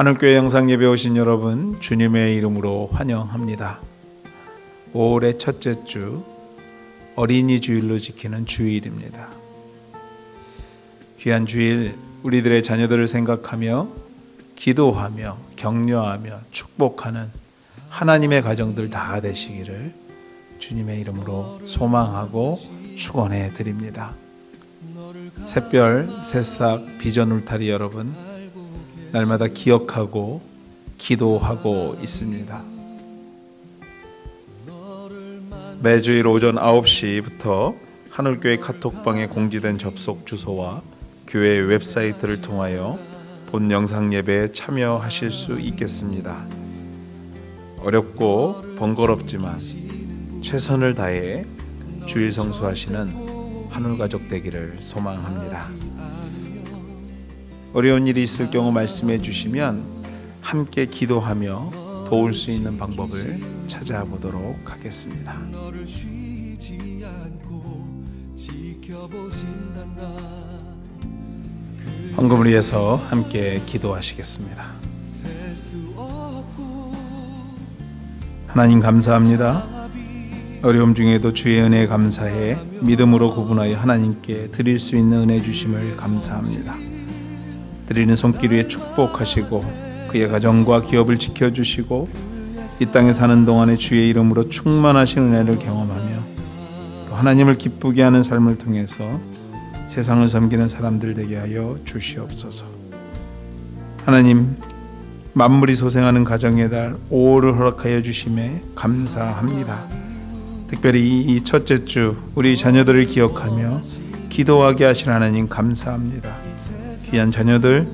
하늘교회 영상 예배 오신 여러분 주님의 이름으로 환영합니다. 5월의 첫째 주 어린이 주일로 지키는 주일입니다. 귀한 주일 우리들의 자녀들을 생각하며 기도하며 격려하며 축복하는 하나님의 가정들 다 되시기를 주님의 이름으로 소망하고 축원해 드립니다. 샛별, 새싹, 비전 울타리 여러분 날마다 기억하고 기도하고 있습니다. 매주일 오전 9시부터 하늘교회 카톡방에 공지된 접속 주소와 교회 웹사이트를 통하여 본 영상 예배에 참여하실 수 있겠습니다. 어렵고 번거롭지만 최선을 다해 주일 성수하시는 하늘 가족 되기를 소망합니다. 어려운 일이 있을 경우 말씀해 주시면 함께 기도하며 도울 수 있는 방법을 찾아보도록 하겠습니다. 지켜보신단다 헌금을 위해서 함께 기도하시겠습니다. 하나님 감사합니다. 어려움 중에도 주의 은혜에 감사해 믿음으로 구분하여 하나님께 드릴 수 있는 은혜 주심을 감사합니다. 드리는 손길 위에 축복하시고 그의 가정과 기업을 지켜주시고 이 땅에 사는 동안에 주의 이름으로 충만하신 은혜를 경험하며 또 하나님을 기쁘게 하는 삶을 통해서 세상을 섬기는 사람들 되게 하여 주시옵소서. 하나님 만물이 소생하는 가정의 달 5월을 허락하여 주심에 감사합니다. 특별히 이 첫째 주 우리 자녀들을 기억하며 기도하게 하신 하나님 감사합니다. 귀한 자녀들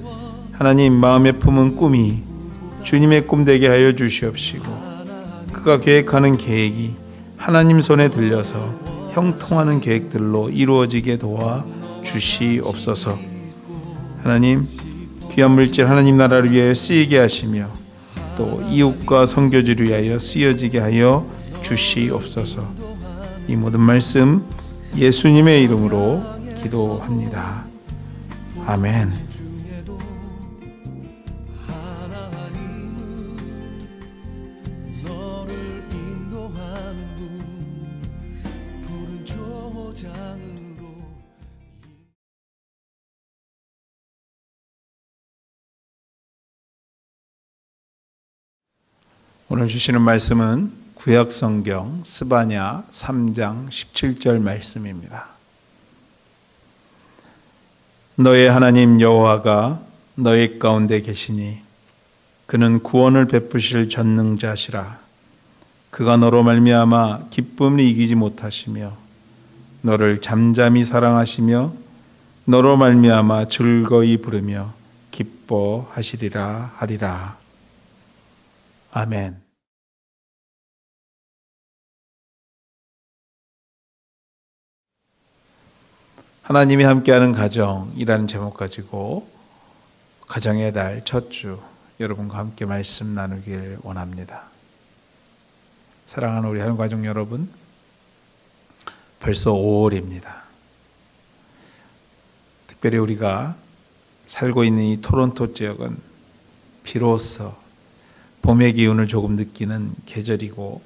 하나님 마음에 품은 꿈이 주님의 꿈 되게 하여 주시옵시고 그가 계획하는 계획이 하나님 손에 들려서 형통하는 계획들로 이루어지게 도와 주시옵소서. 하나님 귀한 물질 하나님 나라를 위하여 쓰이게 하시며 또 이웃과 선교지를 위하여 쓰여지게 하여 주시옵소서. 이 모든 말씀 예수님의 이름으로 기도합니다. 아멘. 오늘 주시는 말씀은 구약 성경 스바냐 3장 17절 말씀입니다. 너의 하나님 여호와가 너희 가운데 계시니 그는 구원을 베푸실 전능자시라 그가 너로 말미암아 기쁨을 이기지 못하시며 너를 잠잠히 사랑하시며 너로 말미암아 즐거이 부르며 기뻐하시리라 하리라 아멘. 하나님이 함께하는 가정이라는 제목 가지고 가정의 달 첫 주 여러분과 함께 말씀 나누길 원합니다. 사랑하는 우리 하는 가족 여러분, 벌써 5월입니다. 특별히 우리가 살고 있는 이 토론토 지역은 비로소 봄의 기운을 조금 느끼는 계절이고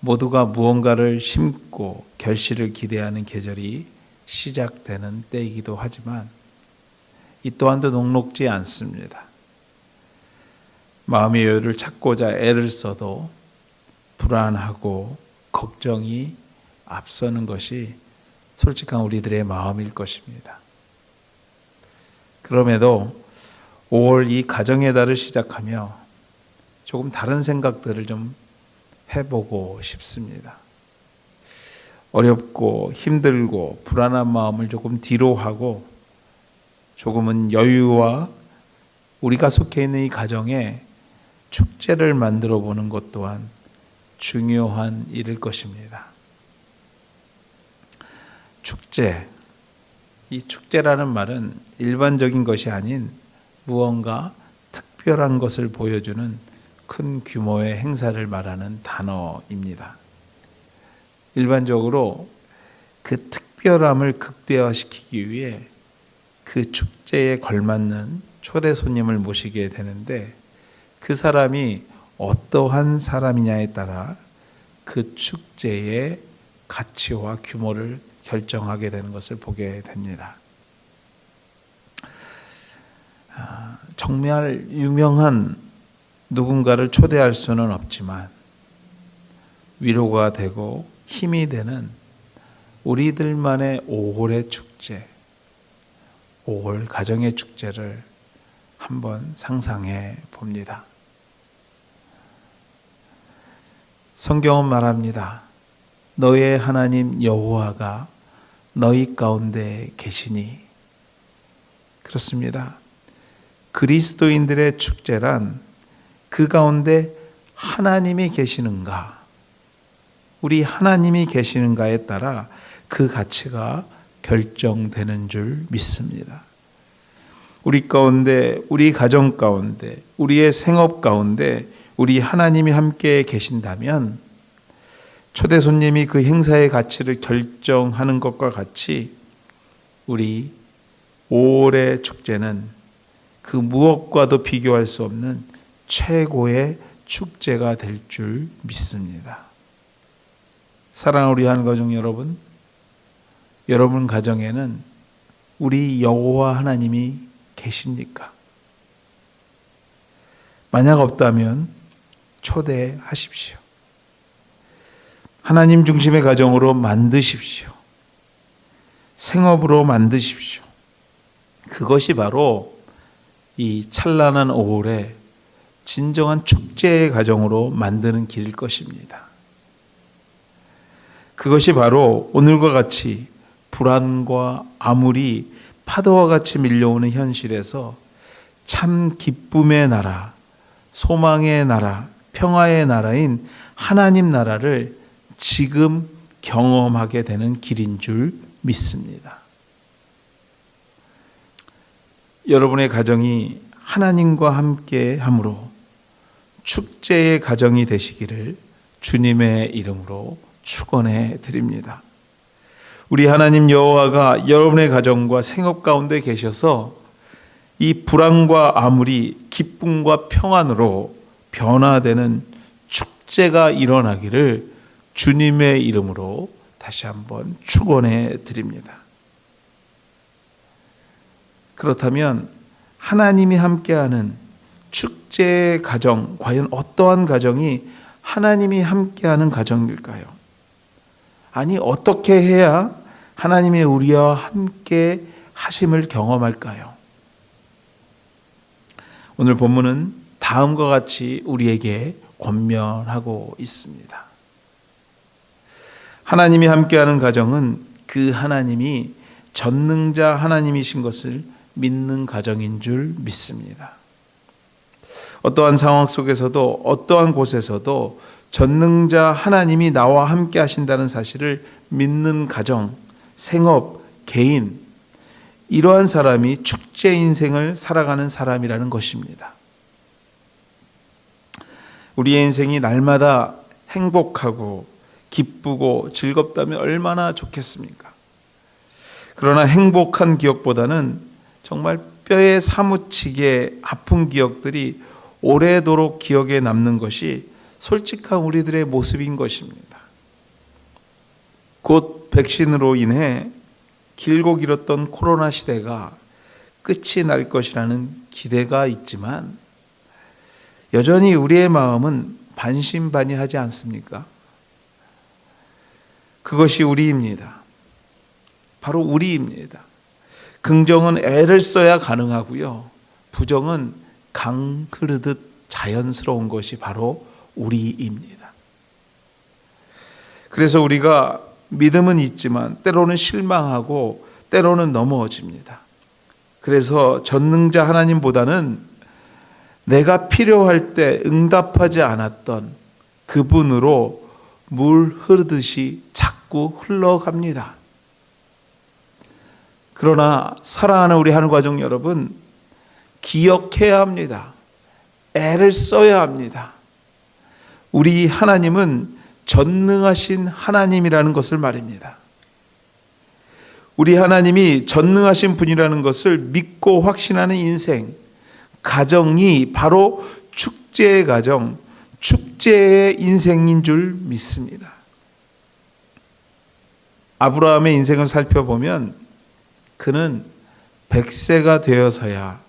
모두가 무언가를 심고 결실을 기대하는 계절이 시작되는 때이기도 하지만 이 또한도 녹록지 않습니다. 마음의 여유를 찾고자 애를 써도 불안하고 걱정이 앞서는 것이 솔직한 우리들의 마음일 것입니다. 그럼에도 5월 이 가정의 달을 시작하며 조금 다른 생각들을 좀 해보고 싶습니다. 어렵고 힘들고 불안한 마음을 조금 뒤로 하고 조금은 여유와 우리가 속해 있는 이 가정에 축제를 만들어 보는 것 또한 중요한 일일 것입니다. 축제. 이 축제라는 말은 일반적인 것이 아닌 무언가 특별한 것을 보여주는 큰 규모의 행사를 말하는 단어입니다. 일반적으로 그 특별함을 극대화시키기 위해 그 축제에 걸맞는 초대 손님을 모시게 되는데 그 사람이 어떠한 사람이냐에 따라 그 축제의 가치와 규모를 결정하게 되는 것을 보게 됩니다. 아, 정말 유명한 누군가를 초대할 수는 없지만 위로가 되고 힘이 되는 우리들만의 5월의 축제, 5월 가정의 축제를 한번 상상해 봅니다. 성경은 말합니다. 너의 하나님 여호와가 너희 가운데 계시니 그렇습니다. 그리스도인들의 축제란 그 가운데 하나님이 계시는가, 우리 하나님이 계시는가에 따라 그 가치가 결정되는 줄 믿습니다. 우리 가운데, 우리 가정 가운데, 우리의 생업 가운데 우리 하나님이 함께 계신다면 초대 손님이 그 행사의 가치를 결정하는 것과 같이 우리 5월의 축제는 그 무엇과도 비교할 수 없는 최고의 축제가 될 줄 믿습니다. 사랑하는 우리 한 가정 여러분, 여러분 가정에는 우리 여호와 하나님이 계십니까? 만약 없다면 초대하십시오. 하나님 중심의 가정으로 만드십시오. 생업으로 만드십시오. 그것이 바로 이 찬란한 5월에 진정한 축제의 가정으로 만드는 길일 것입니다. 그것이 바로 오늘과 같이 불안과 암울이 파도와 같이 밀려오는 현실에서 참 기쁨의 나라, 소망의 나라, 평화의 나라인 하나님 나라를 지금 경험하게 되는 길인 줄 믿습니다. 여러분의 가정이 하나님과 함께 함으로 축제의 가정이 되시기를 주님의 이름으로 축원해 드립니다. 우리 하나님 여호와가 여러분의 가정과 생업 가운데 계셔서 이 불안과 암울이 기쁨과 평안으로 변화되는 축제가 일어나기를 주님의 이름으로 다시 한번 축원해 드립니다. 그렇다면 하나님이 함께하는 축제의 가정 과연 어떠한 가정이 하나님이 함께하는 가정일까요? 아니 어떻게 해야 하나님의 우리와 함께 하심을 경험할까요? 오늘 본문은 다음과 같이 우리에게 권면하고 있습니다. 하나님이 함께하는 가정은 그 하나님이 전능자 하나님이신 것을 믿는 가정인 줄 믿습니다. 어떠한 상황 속에서도 어떠한 곳에서도 전능자 하나님이 나와 함께 하신다는 사실을 믿는 가정, 생업, 개인, 이러한 사람이 축제 인생을 살아가는 사람이라는 것입니다. 우리의 인생이 날마다 행복하고 기쁘고 즐겁다면 얼마나 좋겠습니까? 그러나 행복한 기억보다는 정말 뼈에 사무치게 아픈 기억들이 오래도록 기억에 남는 것이 솔직한 우리들의 모습인 것입니다. 곧 백신으로 인해 길고 길었던 코로나 시대가 끝이 날 것이라는 기대가 있지만 여전히 우리의 마음은 반신반의하지 않습니까? 그것이 우리입니다. 바로 우리입니다. 긍정은 애를 써야 가능하고요. 부정은 강 흐르듯 자연스러운 것이 바로 우리입니다. 그래서 우리가 믿음은 있지만 때로는 실망하고 때로는 넘어집니다. 그래서 전능자 하나님보다는 내가 필요할 때 응답하지 않았던 그분으로 물 흐르듯이 자꾸 흘러갑니다. 그러나 사랑하는 우리 하늘 가족 여러분, 기억해야 합니다. 애를 써야 합니다. 우리 하나님은 전능하신 하나님이라는 것을 말입니다. 우리 하나님이 전능하신 분이라는 것을 믿고 확신하는 인생, 가정이 바로 축제의 가정, 축제의 인생인 줄 믿습니다. 아브라함의 인생을 살펴보면 그는 100세가 되어서야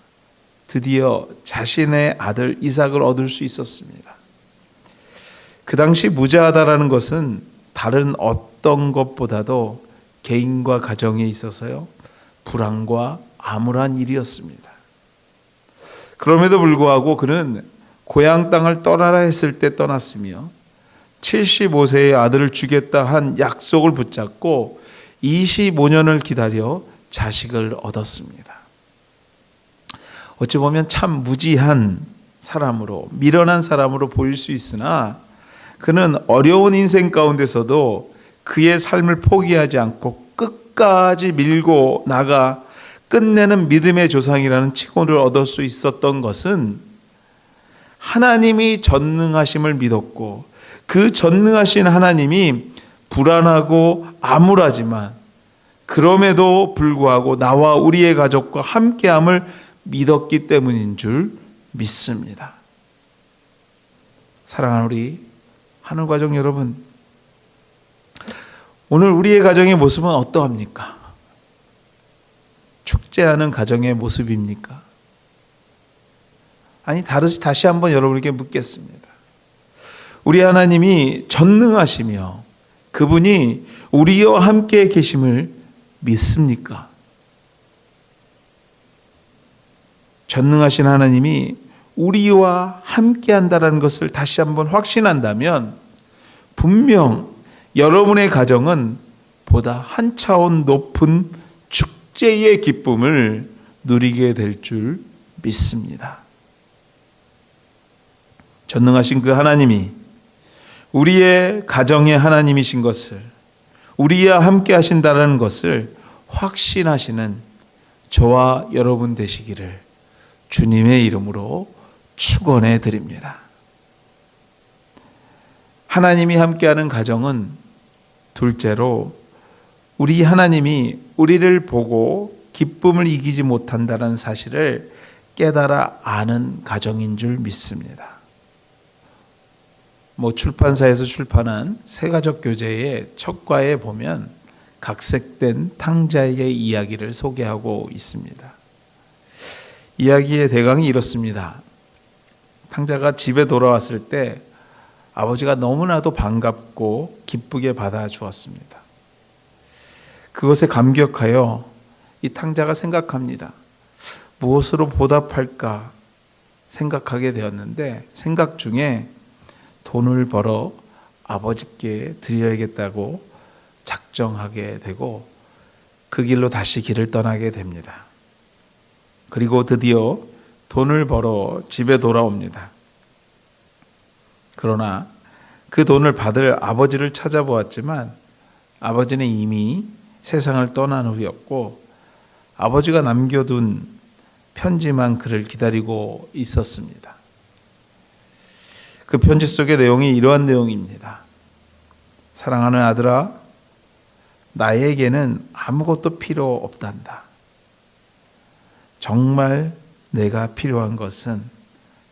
드디어 자신의 아들 이삭을 얻을 수 있었습니다. 그 당시 무자하다라는 것은 다른 어떤 것보다도 개인과 가정에 있어서요 불안과 암울한 일이었습니다. 그럼에도 불구하고 그는 고향 땅을 떠나라 했을 때 떠났으며 75세의 아들을 주겠다 한 약속을 붙잡고 25년을 기다려 자식을 얻었습니다. 어찌 보면 참 무지한 사람으로 미련한 사람으로 보일 수 있으나 그는 어려운 인생 가운데서도 그의 삶을 포기하지 않고 끝까지 밀고 나가 끝내는 믿음의 조상이라는 칭호를 얻을 수 있었던 것은 하나님이 전능하심을 믿었고 그 전능하신 하나님이 불안하고 암울하지만 그럼에도 불구하고 나와 우리의 가족과 함께함을 믿었기 때문인 줄 믿습니다. 사랑하는 우리 하늘 가족 여러분, 오늘 우리의 가정의 모습은 어떠합니까? 축제하는 가정의 모습입니까? 아니 다르지 다시 한번 여러분에게 묻겠습니다. 우리 하나님이 전능하시며 그분이 우리와 함께 계심을 믿습니까? 전능하신 하나님이 우리와 함께 한다라는 것을 다시 한번 확신한다면 분명 여러분의 가정은 보다 한 차원 높은 축제의 기쁨을 누리게 될 줄 믿습니다. 전능하신 그 하나님이 우리의 가정의 하나님이신 것을 우리와 함께 하신다는 것을 확신하시는 저와 여러분 되시기를 주님의 이름으로 축원해 드립니다. 하나님이 함께하는 가정은 둘째로 우리 하나님이 우리를 보고 기쁨을 이기지 못한다는 사실을 깨달아 아는 가정인 줄 믿습니다. 뭐 출판사에서 출판한 세가족 교재의 첫 과에 보면 각색된 탕자의 이야기를 소개하고 있습니다. 이야기의 대강이 이렇습니다. 탕자가 집에 돌아왔을 때 아버지가 너무나도 반갑고 기쁘게 받아 주었습니다. 그것에 감격하여 이 탕자가 생각합니다. 무엇으로 보답할까 생각하게 되었는데 생각 중에 돈을 벌어 아버지께 드려야겠다고 작정하게 되고 그 길로 다시 길을 떠나게 됩니다. 그리고 드디어 돈을 벌어 집에 돌아옵니다. 그러나 그 돈을 받을 아버지를 찾아보았지만 아버지는 이미 세상을 떠난 후였고 아버지가 남겨둔 편지만 그를 기다리고 있었습니다. 그 편지 속의 내용이 이러한 내용입니다. 사랑하는 아들아, 나에게는 아무것도 필요 없단다. 정말 내가 필요한 것은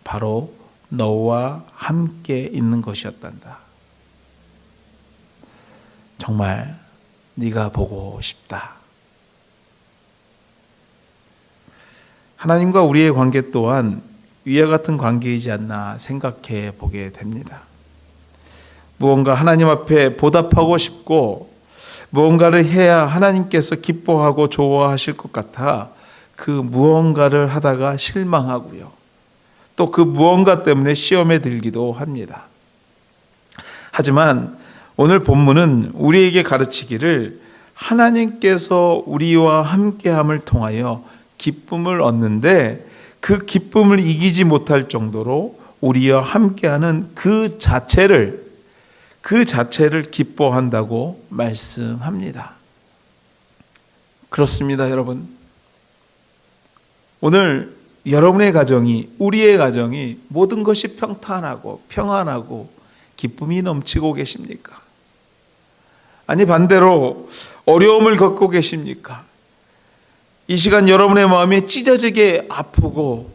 바로 너와 함께 있는 것이었단다. 정말 네가 보고 싶다. 하나님과 우리의 관계 또한 위와 같은 관계이지 않나 생각해 보게 됩니다. 무언가 하나님 앞에 보답하고 싶고 무언가를 해야 하나님께서 기뻐하고 좋아하실 것 같아 그 무언가를 하다가 실망하고요. 또 그 무언가 때문에 시험에 들기도 합니다. 하지만 오늘 본문은 우리에게 가르치기를 하나님께서 우리와 함께함을 통하여 기쁨을 얻는데 그 기쁨을 이기지 못할 정도로 우리와 함께하는 그 자체를 그 자체를 기뻐한다고 말씀합니다. 그렇습니다, 여러분. 오늘 여러분의 가정이 우리의 가정이 모든 것이 평탄하고 평안하고 기쁨이 넘치고 계십니까? 아니 반대로 어려움을 겪고 계십니까? 이 시간 여러분의 마음이 찢어지게 아프고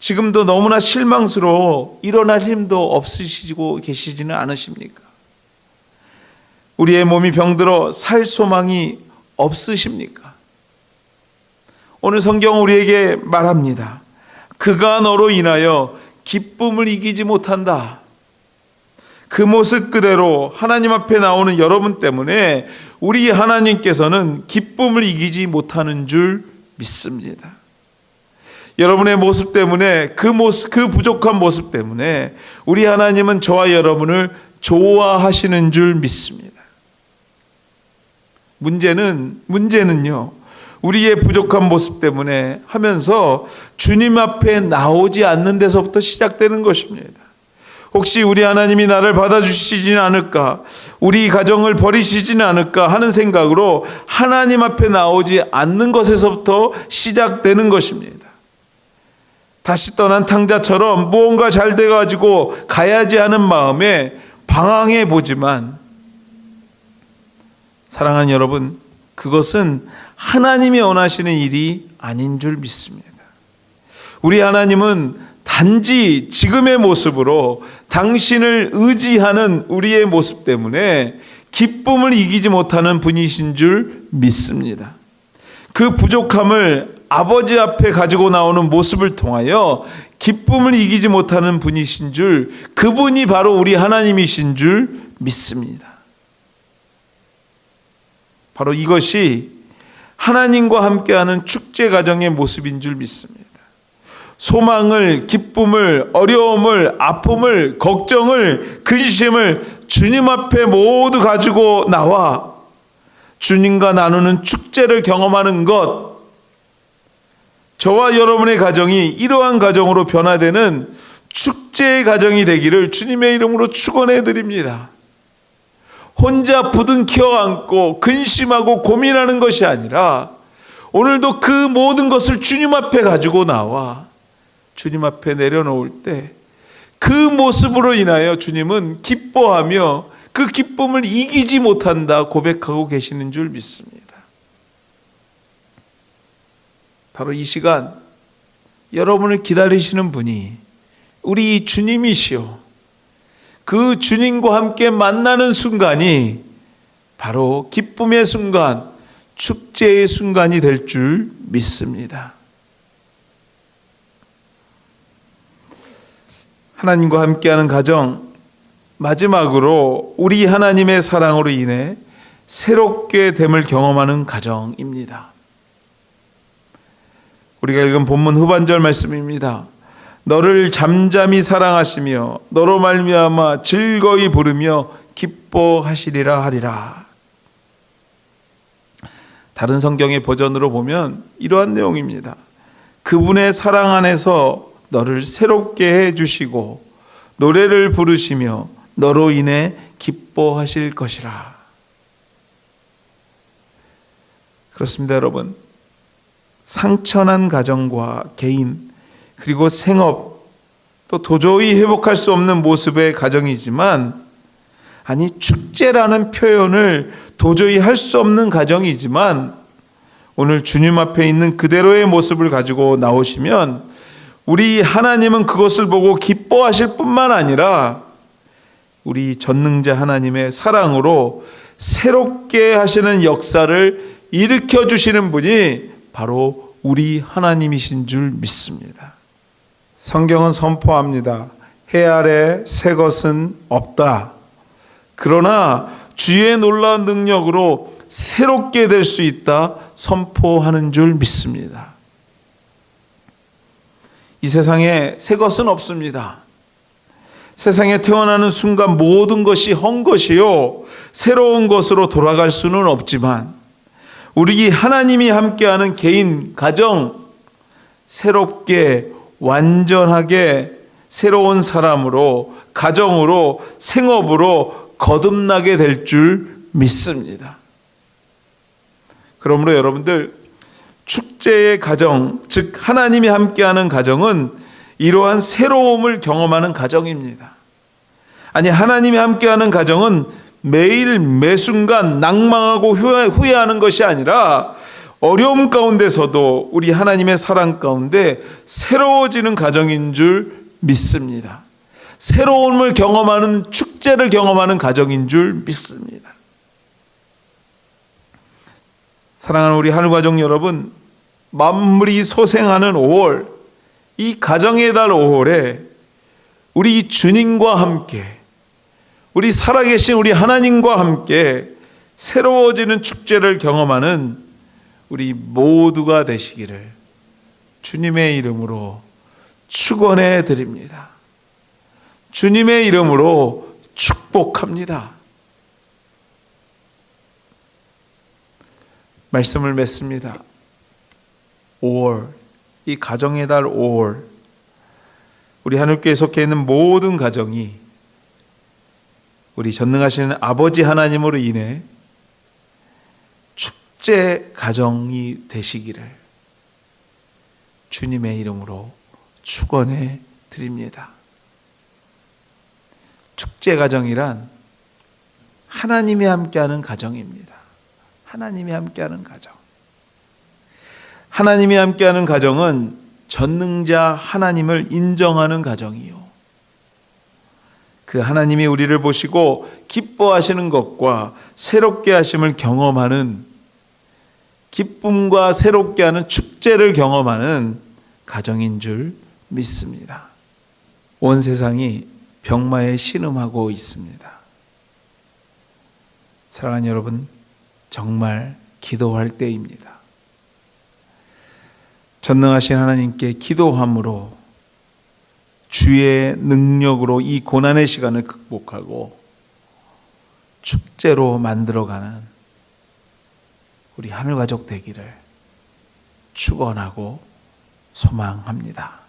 지금도 너무나 실망스러워 일어날 힘도 없으시고 계시지는 않으십니까? 우리의 몸이 병들어 살 소망이 없으십니까? 오늘 성경 우리에게 말합니다. 그가 너로 인하여 기쁨을 이기지 못한다. 그 모습 그대로 하나님 앞에 나오는 여러분 때문에 우리 하나님께서는 기쁨을 이기지 못하는 줄 믿습니다. 여러분의 모습 때문에 그 모습 그 부족한 모습 때문에 우리 하나님은 저와 여러분을 좋아하시는 줄 믿습니다. 문제는 문제는요. 우리의 부족한 모습 때문에 하면서 주님 앞에 나오지 않는 데서부터 시작되는 것입니다. 혹시 우리 하나님이 나를 받아주시지는 않을까, 우리 가정을 버리시지는 않을까 하는 생각으로 하나님 앞에 나오지 않는 것에서부터 시작되는 것입니다. 다시 떠난 탕자처럼 무언가 잘 돼가지고 가야지 하는 마음에 방황해 보지만, 사랑하는 여러분, 그것은 하나님이 원하시는 일이 아닌 줄 믿습니다. 우리 하나님은 단지 지금의 모습으로 당신을 의지하는 우리의 모습 때문에 기쁨을 이기지 못하는 분이신 줄 믿습니다. 그 부족함을 아버지 앞에 가지고 나오는 모습을 통하여 기쁨을 이기지 못하는 분이신 줄 그분이 바로 우리 하나님이신 줄 믿습니다. 바로 이것이 하나님과 함께하는 축제 가정의 모습인 줄 믿습니다. 소망을, 기쁨을, 어려움을, 아픔을, 걱정을, 근심을 주님 앞에 모두 가지고 나와 주님과 나누는 축제를 경험하는 것, 저와 여러분의 가정이 이러한 가정으로 변화되는 축제의 가정이 되기를 주님의 이름으로 축원해 드립니다. 혼자 부둥켜 안고 근심하고 고민하는 것이 아니라 오늘도 그 모든 것을 주님 앞에 가지고 나와 주님 앞에 내려놓을 때 그 모습으로 인하여 주님은 기뻐하며 그 기쁨을 이기지 못한다 고백하고 계시는 줄 믿습니다. 바로 이 시간 여러분을 기다리시는 분이 우리 주님이시오. 그 주님과 함께 만나는 순간이 바로 기쁨의 순간, 축제의 순간이 될 줄 믿습니다. 하나님과 함께하는 가정, 마지막으로 우리 하나님의 사랑으로 인해 새롭게 됨을 경험하는 가정입니다. 우리가 읽은 본문 후반절 말씀입니다. 너를 잠잠히 사랑하시며 너로 말미암아 즐거이 부르며 기뻐하시리라 하리라. 다른 성경의 버전으로 보면 이러한 내용입니다. 그분의 사랑 안에서 너를 새롭게 해 주시고 노래를 부르시며 너로 인해 기뻐하실 것이라. 그렇습니다, 여러분. 상처난 가정과 개인 그리고 생업 또 도저히 회복할 수 없는 모습의 가정이지만 아니 축제라는 표현을 도저히 할 수 없는 가정이지만 오늘 주님 앞에 있는 그대로의 모습을 가지고 나오시면 우리 하나님은 그것을 보고 기뻐하실 뿐만 아니라 우리 전능자 하나님의 사랑으로 새롭게 하시는 역사를 일으켜 주시는 분이 바로 우리 하나님이신 줄 믿습니다. 성경은 선포합니다. 해 아래 새 것은 없다. 그러나 주의 놀라운 능력으로 새롭게 될 수 있다 선포하는 줄 믿습니다. 이 세상에 새 것은 없습니다. 세상에 태어나는 순간 모든 것이 헛 것이요. 새로운 것으로 돌아갈 수는 없지만 우리 하나님이 함께하는 개인, 가정, 새롭게, 완전하게 새로운 사람으로, 가정으로, 생업으로 거듭나게 될 줄 믿습니다. 그러므로 여러분들, 축제의 가정, 즉, 하나님이 함께하는 가정은 이러한 새로움을 경험하는 가정입니다. 아니, 하나님이 함께하는 가정은 매일 매 순간 낭망하고 후회, 후회하는 것이 아니라 어려움 가운데서도 우리 하나님의 사랑 가운데 새로워지는 가정인 줄 믿습니다. 새로움을 경험하는 축제를 경험하는 가정인 줄 믿습니다. 사랑하는 우리 하늘가족 여러분, 만물이 소생하는 5월, 이 가정의 달 5월에 우리 주님과 함께, 우리 살아계신 우리 하나님과 함께 새로워지는 축제를 경험하는 우리 모두가 되시기를 주님의 이름으로 축원해 드립니다. 주님의 이름으로 축복합니다. 말씀을 맺습니다. 5월, 이 가정의 달 5월, 우리 하늘교회 속해 있는 모든 가정이 우리 전능하시는 아버지 하나님으로 인해 축제 가정이 되시기를 주님의 이름으로 축원해 드립니다. 축제 가정이란 하나님이 함께하는 가정입니다. 하나님이 함께하는 가정. 하나님이 함께하는 가정은 전능자 하나님을 인정하는 가정이요. 그 하나님이 우리를 보시고 기뻐하시는 것과 새롭게 하심을 경험하는 기쁨과 새롭게 하는 축제를 경험하는 가정인 줄 믿습니다. 온 세상이 병마에 신음하고 있습니다. 사랑하는 여러분, 정말 기도할 때입니다. 전능하신 하나님께 기도함으로 주의 능력으로 이 고난의 시간을 극복하고 축제로 만들어가는 우리 하늘 가족 되기를 축원하고 소망합니다.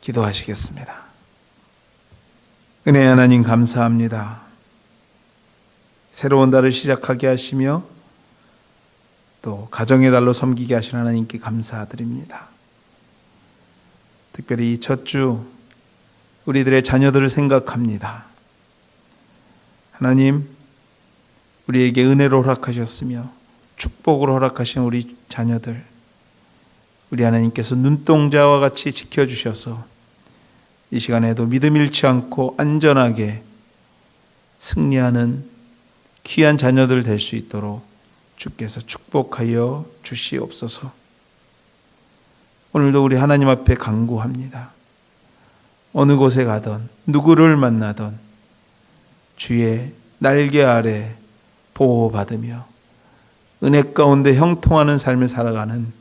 기도하시겠습니다. 은혜 하나님 감사합니다. 새로운 달을 시작하게 하시며 또 가정의 달로 섬기게 하신 하나님께 감사드립니다. 특별히 이첫주 우리들의 자녀들을 생각합니다. 하나님, 우리에게 은혜로 허락하셨으며 축복으로 허락하신 우리 자녀들, 우리 하나님께서 눈동자와 같이 지켜주셔서 이 시간에도 믿음 잃지 않고 안전하게 승리하는 귀한 자녀들 될 수 있도록 주께서 축복하여 주시옵소서. 오늘도 우리 하나님 앞에 간구합니다. 어느 곳에 가던 누구를 만나던 주의 날개 아래 보호받으며 은혜 가운데 형통하는 삶을 살아가는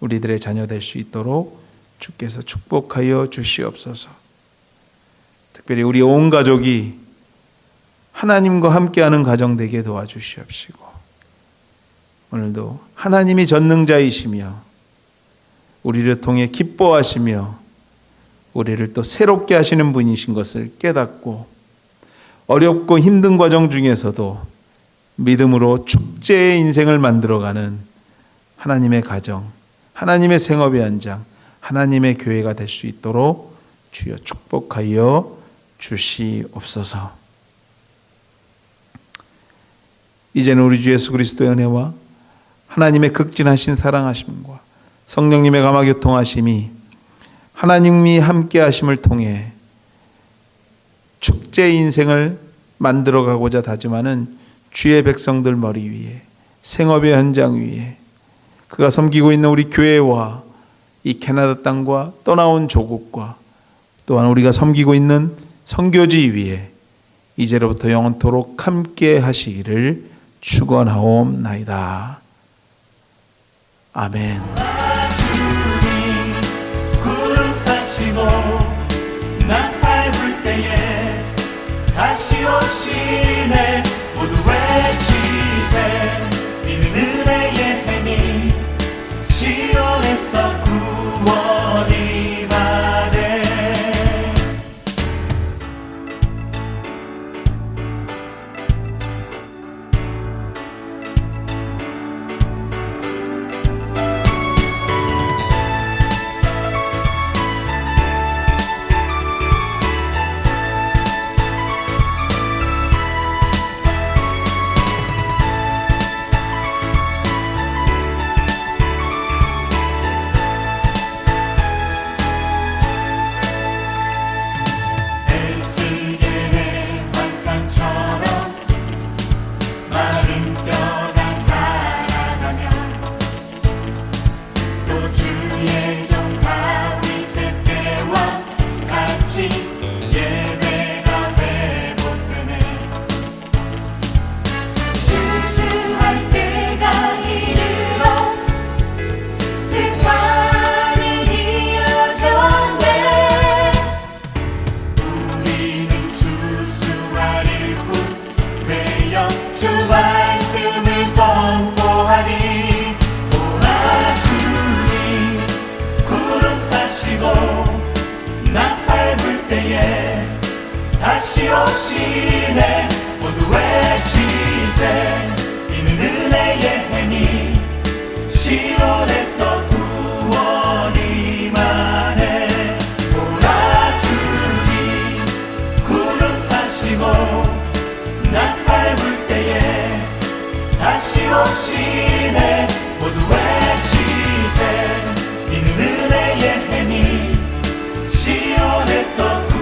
우리들의 자녀 될 수 있도록 주께서 축복하여 주시옵소서. 특별히 우리 온 가족이 하나님과 함께하는 가정 되게 도와주시옵시고 오늘도 하나님이 전능자이시며 우리를 통해 기뻐하시며 우리를 또 새롭게 하시는 분이신 것을 깨닫고 어렵고 힘든 과정 중에서도 믿음으로 축제의 인생을 만들어가는 하나님의 가정, 하나님의 생업의 현장, 하나님의 교회가 될 수 있도록 주여 축복하여 주시옵소서. 이제는 우리 주 예수 그리스도의 은혜와 하나님의 극진하신 사랑하심과 성령님의 감화 교통하심이 하나님이 함께 하심을 통해 축제 인생을 만들어 가고자 다짐하는 주의 백성들 머리 위에 생업의 현장 위에 그가 섬기고 있는 우리 교회와 이 캐나다 땅과 떠나온 조국과 또한 우리가 섬기고 있는 선교지 위에 이제로부터 영원토록 함께 하시기를 축원하옵나이다. 아멘. 구름 타시고 나팔 불 때에 다시 오시네 오시네. 모두 외치세. 이는 은혜의 행위. 시온에서 구원이 만해 돌아주기. 구름 타시고 나 밟을 때에 다시 오시네. 모두 외치세. 이는 은혜의 행위. 시온에서